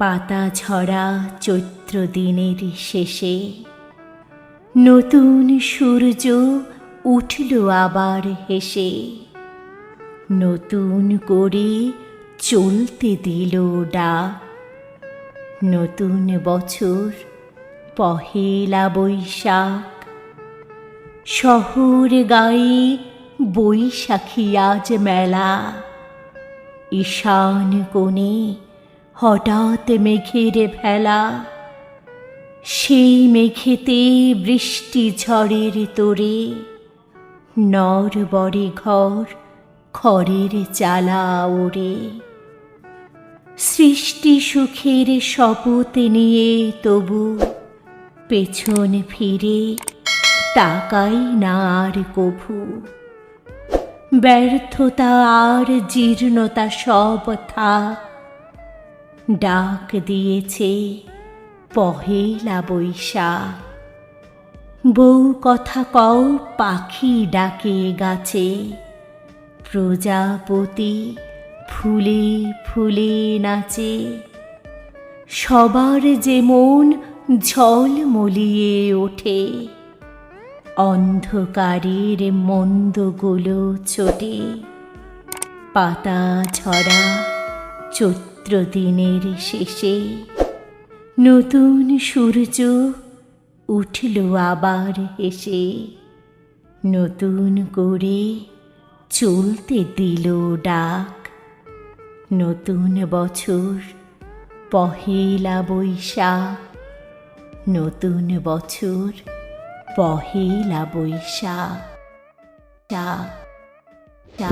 পাতা ঝরা চৈত্র দিনের শেষে। নতুন সূর্য উঠল আবার হেসে। নতুন করে চলতে দিল ডাক। নতুন বছর পহেলা বৈশাখ। শহর গায়ে বৈশাখী আজ মেলা। ঈশান কোণে হঠাৎ মেঘের ভেলা। সেই মেঘেতে বৃষ্টি ঝড়ের তোরে। নর বড়ে ঘর, খড়ের চালা ওরে। সৃষ্টি সুখের শপথ নিয়ে তবু পেছন ফিরে তাকাই না আর কভু। ব্যর্থতা আর জীর্ণতা সব থাক ডাক দিয়েছে, পহেলা বৈশাখ। বউ কথা কও, পাখি ডাকে গাছে। প্রজাপতি ফুলে ফুলে নাচে। সবার যে মন ঝল মলিয়ে ওঠে। অন্ধকারের মন্দগুলো ছোটে। পাতা ঝরা চৈত্র দিনের শেষে নতুন সূর্য উঠল আবার হেসে। নতুন করে চলতে দিল ডাক। নতুন বছর পহেলা বৈশাখ। নতুন বছর পহেলা বৈশাখ। চা চা।